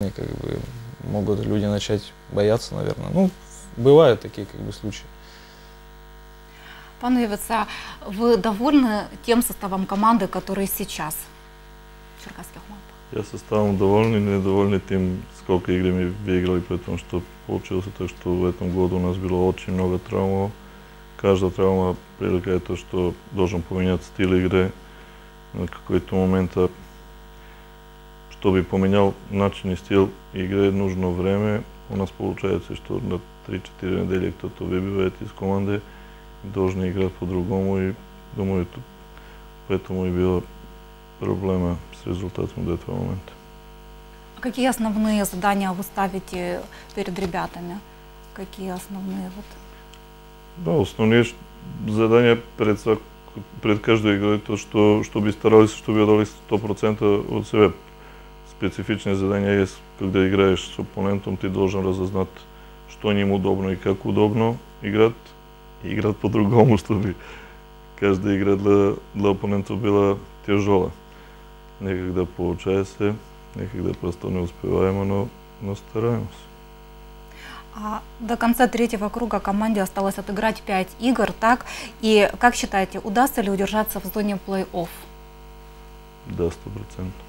И как бы могут люди начать бояться, наверное. Ну, бывают такие как бы случаи. Пане Євице, ви довольны тем составом команды, который сейчас в Черкасских Мапах? Я составом довольный, недовольный тем, сколько игр мы выиграли, потому что получилось так, что в этом году у нас было очень много травм. Каждая травма привлекает то, что должен поменять стиль игры на какой-то момент. А Чтобы поменял начин и стиль игры, нужно время. У нас получается, что на 3-4 недели кто-то выбивает из команды и должен играть по-другому. И думаю, поэтому и была проблема с результатом до этого момента. А какие основные задания вы ставите перед ребятами? Какие основные вот? Да, основные задания перед, свак- перед каждой игрой то, что чтобы старались, чтобы дали 100% от себя. Специфичные задания есть, когда играешь с оппонентом, ты должен разузнать, что им удобно и как удобно играть. И играть по-другому, чтобы каждая игра для, для оппонента была тяжелая. Некогда получается, некогда просто не успеваем, но, но стараемся. А до конца третьего круга команде осталось отыграть 5 игр, так? И как считаете, удастся ли удержаться в зоне плей-офф? Да, сто процентов.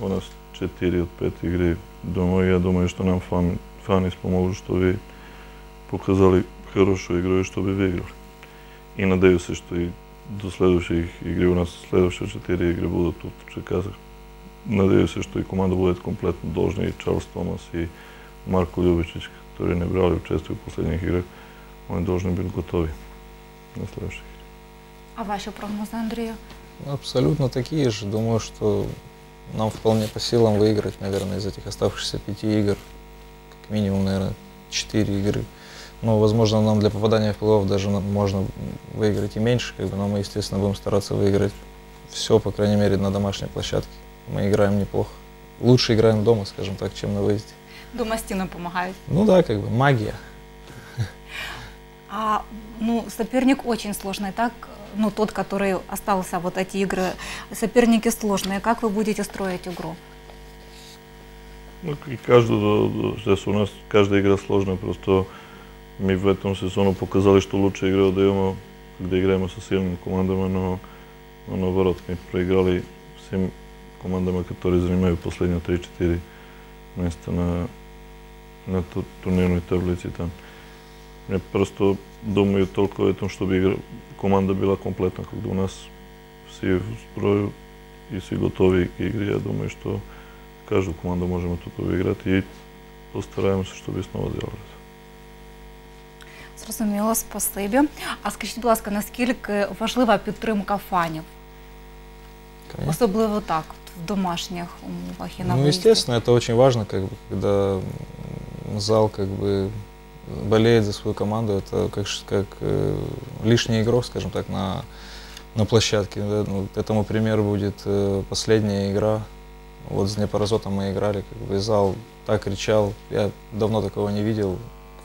У нас четири од пет игри дома и ја думаю што нам фан, фани спомогу што ви показали хорошо игра и што би ви играли. И надеју се што и до следувших игри у нас следувши четири игри будат од казах. Надеју се што и команда буде комплетно должна и Чарлс Томас и Марко Љубичич, кои не брали учество в последних играх, они должны бил готови на следувших игри. А ваша прогноза, Андреја? Абсолютно такие же. Думаю, что нам вполне по силам выиграть, наверное, из этих оставшихся пяти игр. Как минимум, наверное, четыре игры. Но, возможно, нам для попадания в плей-офф даже можно выиграть и меньше, как бы, но мы, естественно, будем стараться выиграть все, по крайней мере, на домашней площадке. Мы играем неплохо. Лучше играем дома, скажем так, чем на выезде. Дома стены помогают. Ну да, как бы магия. А ну, соперник очень сложный, так? Ну, тот, который остался, вот эти игры, соперники сложные. Как вы будете строить игру? Ну, каждую, сейчас у нас каждая игра сложная, просто мы в этом сезону показали, что лучше игры отдаем, когда играем со сильными командами, но, но наоборот, мы проиграли всем командам, которые занимают последние 3-4 места на, на ту- турнирной таблице там. Я просто думаю только о этом, чтобы игра- команда была комплектна, когда у нас все в строю и все готовы к игре. Я думаю, что каждую команду можем тут выиграть и постараемся, чтобы снова сделали. это. Зрозуміло, спасибі. А скажіть, будь ласка, наскільки важлива підтримка фанів? Конечно. Особливо так, от в домашніх умовах і на Ну, виїзді? естественно, это очень важно, как бы, когда м, зал как бы болеет за свою команду, это как, как э, лишний игрок, скажем так, на, на площадке. Ну, этому пример будет э, последняя игра. Вот с Днепрозотом мы играли, как бы зал так кричал. Я давно такого не видел.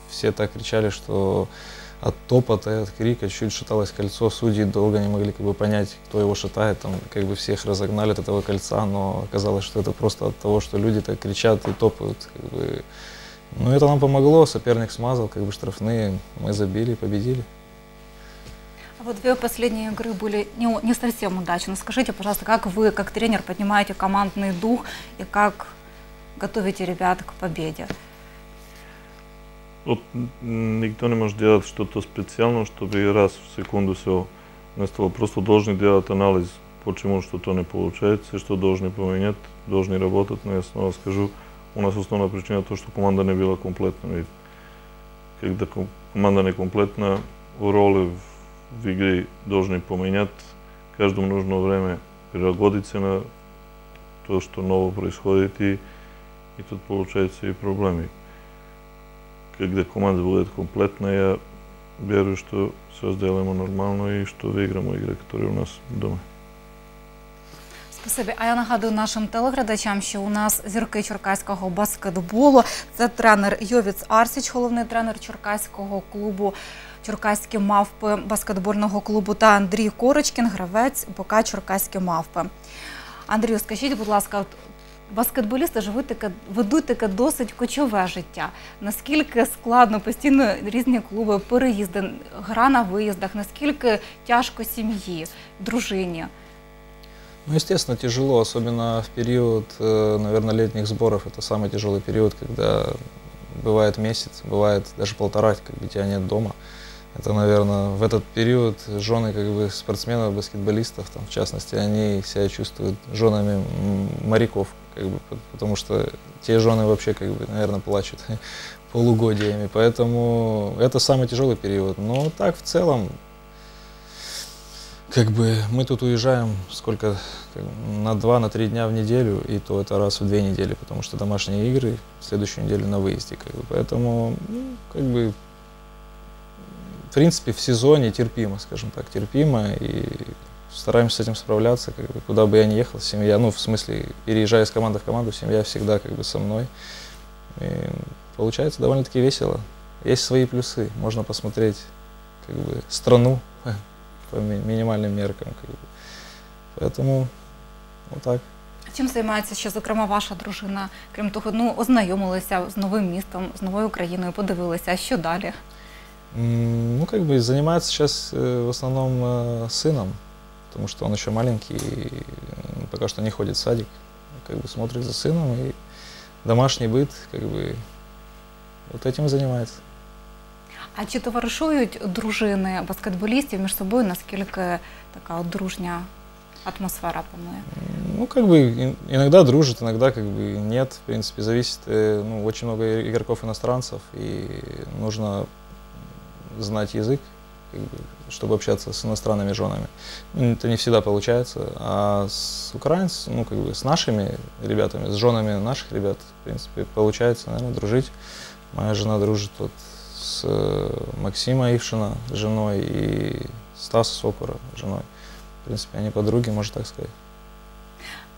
Все так кричали, что от топота и от крика чуть шаталось кольцо. Судьи долго не могли как бы, понять, кто его шатает. Там как бы всех разогнали от этого кольца, но оказалось, что это просто от того, что люди так кричат и топают. Как бы. Ну, это нам помогло, соперник смазал, как бы штрафные, мы забили, победили. А Вот две последние игры были не, не совсем удачны. Скажите, пожалуйста, как вы, как тренер, поднимаете командный дух и как готовите ребят к победе? Вот никто не может делать что-то специальное, чтобы раз в секунду все не стало. Просто должны делать анализ, почему что-то не получается, что должны поменять, должны работать. Но я снова скажу, у нас основна причина тоа што команда не била комплетна. И, как да команда не комплетна, роли в игри должны поменят, Каждо нужно време прилагодит се на тоа што ново происходит и, и тут получается и проблеми. Кога да команда буде комплетна, ја верувам што се озделаме нормално и што ви играмо игра, која у нас дома. Спасибі. А я нагадую нашим телеглядачам, що у нас зірки черкаського баскетболу. Це тренер Йовіц Арсіч, головний тренер черкаського клубу Черкаські мавпи баскетбольного клубу та Андрій Корочкін, гравець БК Черкаські мавпи. Андрію, скажіть, будь ласка, Баскетболісти живуть таке, ведуть таке досить кочове життя. Наскільки складно постійно різні клуби, переїзди, гра на виїздах, наскільки тяжко сім'ї, дружині. Ну, естественно, тяжело, особенно в период, э, наверное, летних сборов. Это самый тяжелый период, когда бывает месяц, бывает даже полтора, как бы тебя нет дома. Это, наверное, в этот период жены как бы спортсменов, баскетболистов, там, в частности, они себя чувствуют женами моряков, как бы, по- потому что те жены вообще, как бы, наверное, плачут полугодиями. Поэтому это самый тяжелый период. Но так в целом, как бы мы тут уезжаем сколько на два, на три дня в неделю, и то это раз в две недели, потому что домашние игры, следующую неделю на выезде, как бы. Поэтому, ну, как бы, в принципе, в сезоне терпимо, скажем так, терпимо, и стараемся с этим справляться, как бы, куда бы я ни ехал, семья, ну, в смысле, переезжая с команды в команду, семья всегда как бы со мной. И получается довольно-таки весело. Есть свои плюсы, можно посмотреть как бы страну по ми- минимальным меркам. Как бы. Поэтому вот так. Чим займається ще, зокрема, ваша дружина? Крім того, ну ознайомилися з новим містом, з новою країною, подивилися, а що далі? М, Ну, как бы занимается сейчас э, в основном э, сыном, потому что он еще маленький, и м, пока что не ходит в садик, как бы смотрит за сыном, и домашний быт, как бы, вот этим и занимается. А чи товаришують дружини баскетболістів між собою? Наскільки така от дружня атмосфера панує? Ну, как бы ин- иногда дружит, иногда как бы нет. В принципе, зависит. э, Ну, очень много и- игроков иностранцев, и нужно знать язык, как бы, чтобы общаться с иностранными женами. Ну, Это не всегда получается. А с украинцами, ну, как бы с нашими ребятами, с женами наших ребят, в принципе, получается, наверное, дружить. Моя жена дружит вот с э, Максима Ившина, женой, и Стаса Сокура, женой. В принципе, они подруги, можно так сказать.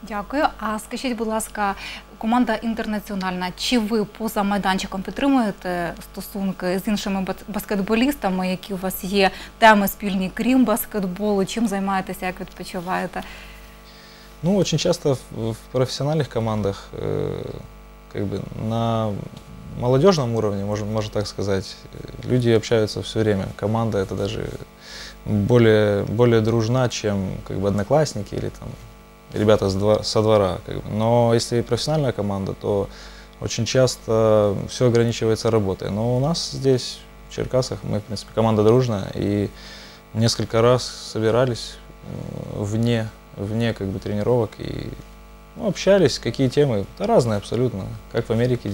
Дякую. А скажіть, будь ласка, команда інтернаціональна, чи ви поза майданчиком підтримуєте стосунки з іншими бас- баскетболістами, які у вас є теми спільні, крім баскетболу? Чим займаєтеся, як відпочиваєте? Ну, очень часто в, в профессиональных командах, э, как бы на молодежном уровне, можно, можно так сказать, люди общаются все время. Команда это даже более, более дружна, чем как бы одноклассники или там ребята с двора, со двора. Как бы. Но если профессиональная команда, то очень часто все ограничивается работой. Но у нас здесь, в Черкасах, мы, в принципе, команда дружная, и несколько раз собирались вне, вне как бы тренировок и ну, общались, какие темы, да разные абсолютно, как в Америке